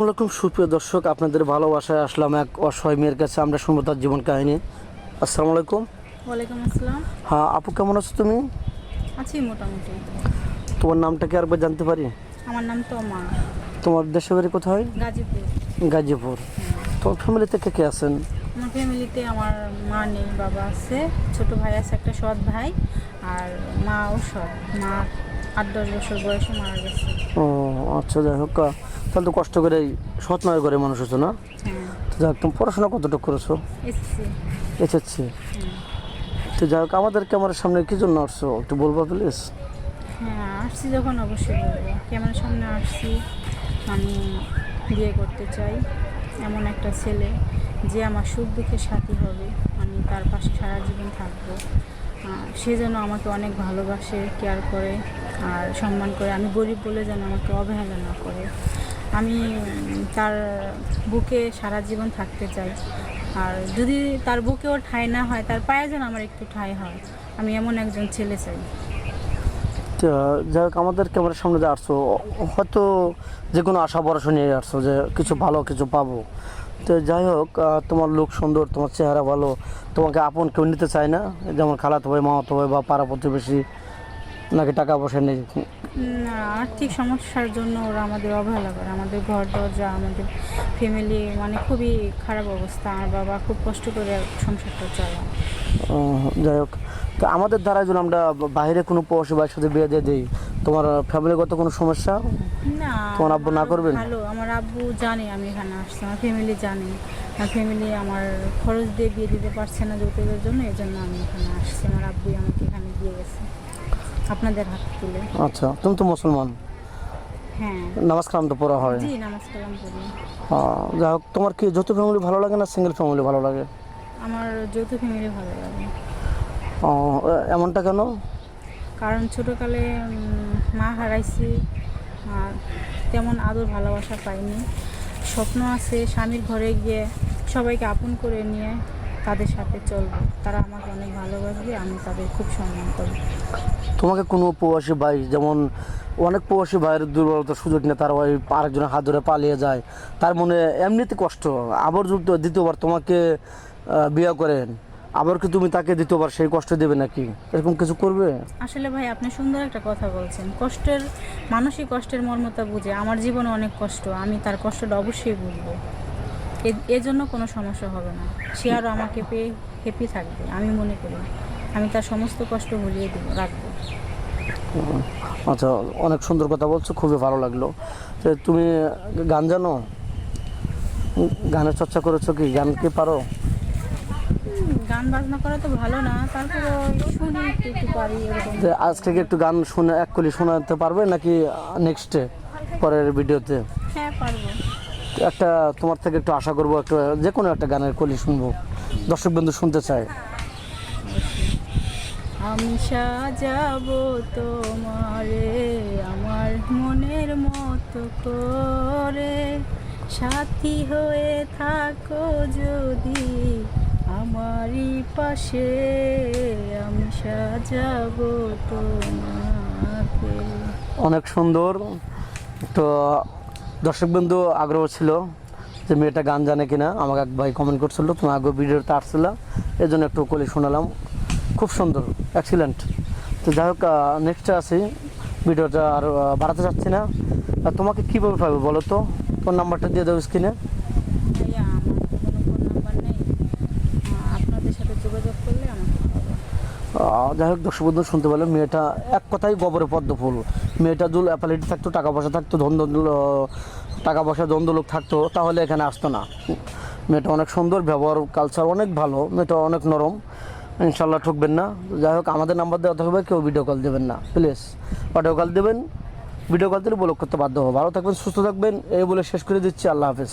আসসালামাইকুম সুপ্রিয় দর্শক আপনাদের ভালোবাসায় আসলাম এক অসহায় মেয়ের কাছে আমরা শুনব তার জীবন কাহিনী। আসসালামু আলাইকুম ওয়ালাইকুম আসসালাম। হ্যাঁ আপু কেমন আছো তুমি? আছি মোটামুটি। তোমার নামটা কি আরেকবার জানতে পারি? আমার নাম তমা। তোমার দেশের বাড়ি কোথায়? গাজীপুর। গাজীপুর। তোমার ফ্যামিলিতে কে কে আছেন? আমার ফ্যামিলিতে আমার মা নেই বাবা আছে ছোট ভাই আছে একটা সৎ ভাই আর মাও সৎ। মা আট দশ বছর বয়সে মারা গেছে। ও আচ্ছা যাই হোক তাহলে তো কষ্ট করে সৎ নয় করে মানুষ হতো না? হ্যাঁ। হোক তুমি পড়াশোনা কতটুকু করেছ? এসেছি তো যাই হোক আমাদের ক্যামেরার সামনে কি জন্য আসছো? একটু বলবা প্লিজ। হ্যাঁ আসছি যখন অবশ্যই বলব। ক্যামেরার সামনে আসছি আমি বিয়ে করতে চাই। এমন একটা ছেলে যে আমার সুখ দুঃখের সাথী হবে। আমি তার পাশে সারা জীবন থাকব। সে যেন আমাকে অনেক ভালোবাসে কেয়ার করে আর সম্মান করে। আমি গরিব বলে যেন আমাকে অবহেলা না করে। আমি তার বুকে সারা জীবন থাকতে চাই। আর যদি তার বুকেও ঠাঁই না হয়, তার পায়ে যেন আমার একটু ঠাঁই হয়, আমি এমন একজন ছেলে চাই। তো যাই হোক, আমাদের ক্যামেরার সামনে যে আসছো, হয়তো যে কোনো আশা ভরসা নিয়ে আসছো যে কিছু ভালো, কিছু পাবো। তো যাই হোক তোমার লোক সুন্দর, তোমার চেহারা ভালো, তোমাকে আপন কেউ নিতে চায় না। যেমন খালাতো ভাই, মামাতো ভাই বা পাড়া প্রতিবেশী নাকি টাকা পয়সা নেই? না আর্থিক সমস্যার জন্য ওরা আমাদের অবহেলা করে। আমাদের ঘর দরজা আমাদের ফ্যামিলি মানে খুবই খারাপ অবস্থা। আমার বাবা খুব কষ্ট করে সংসারটা চালায়। যাই হোক। তো আমাদের দ্বারা যদি আমরা বাইরে কোনো প্রবাসী ভাইয়ের সাথে বিয়ে দিয়ে দিই তোমার ফ্যামিলিগত কোনো সমস্যা? না তোমার আব্বু না করবেন? ভালো আমার আব্বু জানে আমি এখানে আসছি আমার ফ্যামিলি জানে। আমার ফ্যামিলি আমার খরচ দিয়ে বিয়ে দিতে পারছে না যৌতুকের জন্য এই জন্য আমি এখানে আসছি। আমার আব্বুই আমাকে এখানে দিয়ে গেছে। আপনাদের হাত তুলে। আচ্ছা তুমি তো মুসলমান। হ্যাঁ। নামাজ কালাম তো পড়া হয়। জি নামাজ কালাম করি যাই হোক তোমার কি যৌথ ফ্যামিলি ভালো লাগে না সিঙ্গেল ফ্যামিলি ভালো লাগে? আমার যৌথ ফ্যামিলি ভালো লাগে। এমনটা কেন? কারণ ছোটোকালে মা হারাইছি আর তেমন আদর ভালোবাসা পাইনি। স্বপ্ন আছে স্বামীর ঘরে গিয়ে সবাইকে আপন করে নিয়ে তাদের সাথে চলবো। তারা আমাকে অনেক ভালোবাসবে আমি তাদের খুব সম্মান করি তোমাকে কোনো প্রবাসী ভাই যেমন অনেক প্রবাসী ভাইয়ের দুর্বলতার সুযোগ নিয়ে তারা ওই আরেকজনের হাত ধরে পালিয়ে যায় তার মনে এমনিতে কষ্ট। আবার যুক্ত দ্বিতীয়বার তোমাকে বিয়ে করেন আবার কি তুমি তাকে দ্বিতীয়বার সেই কষ্ট দেবে নাকি? এরকম কিছু করবে? আসলে ভাই আপনি সুন্দর একটা কথা বলছেন। কষ্টের মানসিক কষ্টের মর্মতা বুঝে আমার জীবনে অনেক কষ্ট আমি তার কষ্টটা অবশ্যই বুঝব এজন্য কোনো সমস্যা হবে না। সে আরও আমাকে পেয়ে হ্যাপি থাকবে আমি মনে করি। আমি তার সমস্ত কষ্ট ভুলিয়ে দেবো রাখব। আচ্ছা অনেক সুন্দর কথা বলছো খুবই ভালো লাগল। তো তুমি গান জানো? গানের চর্চা করেছ কি? গান কি পারো? গান বাজনা করা তো ভালো না তারপরে শুনি একটু পারি এরকম। তো আজ থেকে একটু গান শুনে এক কলি শোনাতে পারবে নাকি নেক্সটে পরের ভিডিওতে হ্যাঁ পারব। একটা তোমার থেকে একটু আশা করব একটা যে কোনো একটা গানের কলি শুনব। দর্শক বন্ধু শুনতে চায়। আমি সাজাবো তোমারে আমার মনের মতো করে। সাথী হয়ে থাকো যদি আমারই পাশে। আমি সাজাবো তোমাকে। অনেক সুন্দর। তো দর্শক বন্ধু আগ্রহ ছিল যে মেয়েটা গান জানে কিনা, আমাকে এক ভাই কমেন্ট করছিল তুমি আগে ভিডিওটা আসছিল এই জন্য একটু কলি শোনালাম। খুব সুন্দর এক্সিলেন্ট তো যাই হোক নেক্সটে আসি। ভিডিওটা আর বাড়াতে চাচ্ছি না। তোমাকে কীভাবে পাবে বলো তো? তোর নাম্বারটা দিয়ে দেবো স্ক্রিনে ভাইয়া আমার তো কোনো ফোন নাম্বার নেই আহ, আপনাদের সাথে যোগাযোগ করলে আমাকে পাবে আহ, যাই হোক, দর্শক বন্ধু, শুনতে পেলাম মেয়েটা এক কথাই গবরে পদ্ম ফুল। মেয়েটা যদি অ্যাপালিটি থাকতো, টাকা পয়সা থাকতো দ্বন্দ্ব টাকা পয়সা দ্বন্দ্ব লোক থাকতো, তাহলে এখানে আসতো না। মেয়েটা অনেক সুন্দর, ব্যবহার কালচার অনেক ভালো, মেয়েটা অনেক নরম। ইনশাল্লাহ ঠকবেন না। যাই হোক, আমাদের নাম্বার দেওয়া থাকবে, কেউ ভিডিও কল দেবেন না প্লিজ অডিও কল দেবেন ভিডিও কল দিলে ব্লক করতে বাধ্য হব। ভালো থাকবেন, সুস্থ থাকবেন, এই বলে শেষ করে দিচ্ছি, আল্লাহ হাফেজ।